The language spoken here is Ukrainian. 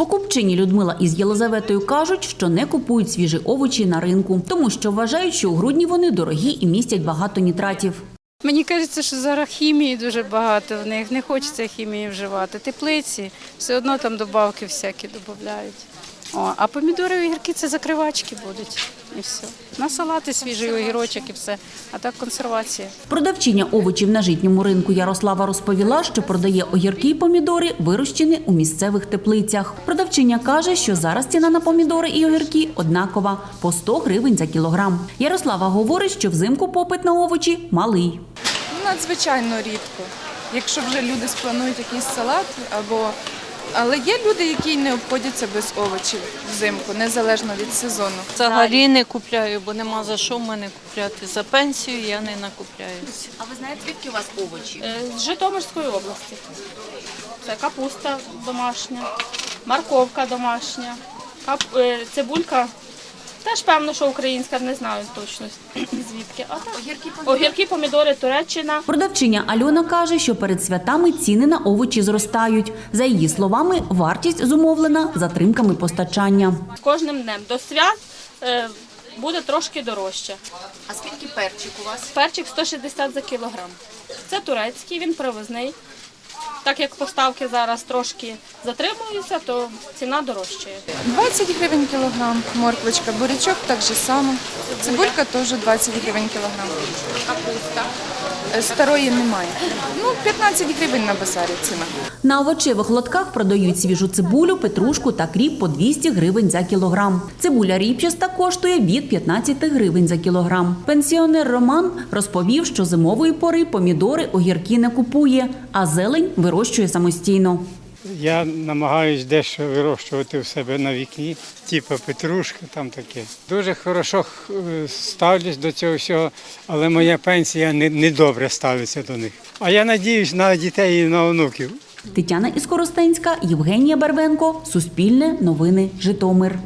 Покупчині Людмила із Єлизаветою кажуть, що не купують свіжі овочі на ринку, тому що вважають, що у грудні вони дорогі і містять багато нітратів. Мені кажеться, що зараз хімії дуже багато в них. Не хочеться хімії вживати. Теплиці все одно там добавки всякі додають. О, а помідори і огірки це закривачки будуть. І все. На салати свіжий огірочок і все. А так консервація. Продавчиня овочів на житньому ринку Ярослава розповіла, що продає огірки й помідори, вирощені у місцевих теплицях. Продавчиня каже, що зараз ціна на помідори і огірки однакова по 100 гривень за кілограм. Ярослава говорить, що взимку попит на овочі малий. Надзвичайно рідко. Якщо вже люди спланують якийсь салат або. Але є люди, які не обходяться без овочів взимку, незалежно від сезону. Взагалі не купляю, бо нема за що в мене купляти. За пенсію я не накупляюся. А ви знаєте, звідки у вас овочі? Е, З Житомирської області. Це капуста домашня, морковка домашня, кап... е, цибулька. Теж певно, що українська, не знаю точно звідки. А так, Огірки, помідори? огірки, помідори, Туреччина. Продавчиня Альона каже, що перед святами ціни на овочі зростають. За її словами, вартість зумовлена затримками постачання. З кожним днем до свят е, буде трошки дорожче. А скільки перчик у вас? Перчик 160 за кілограм. Це турецький, він привозний. Так як поставки зараз трошки затримуються, то ціна дорожчає. 20 гривень кілограм, морквочка, бурячок так же само. Цибулька теж 20 гривень кілограм. Капуста. Е, Старої немає. Ну, 15 гривень на базарі ціна. На овочевих лотках продають свіжу цибулю, петрушку та кріп по 200 гривень за кілограм. Цибуля ріпчаста коштує від 15 гривень за кілограм. Пенсіонер Роман розповів, що зимової пори помідори, огірки не купує, а зелень вирощує самостійно. Я намагаюсь дещо вирощувати в себе на вікні, типу петрушки, там таке. Дуже хорошо е, ставлюсь до цього всього, але моя пенсія не, не добре ставиться до них. А я надіюсь на дітей і на онуків. Тетяна Іскоростенська, Євгенія Барвенко, Суспільне, Новини, Житомир.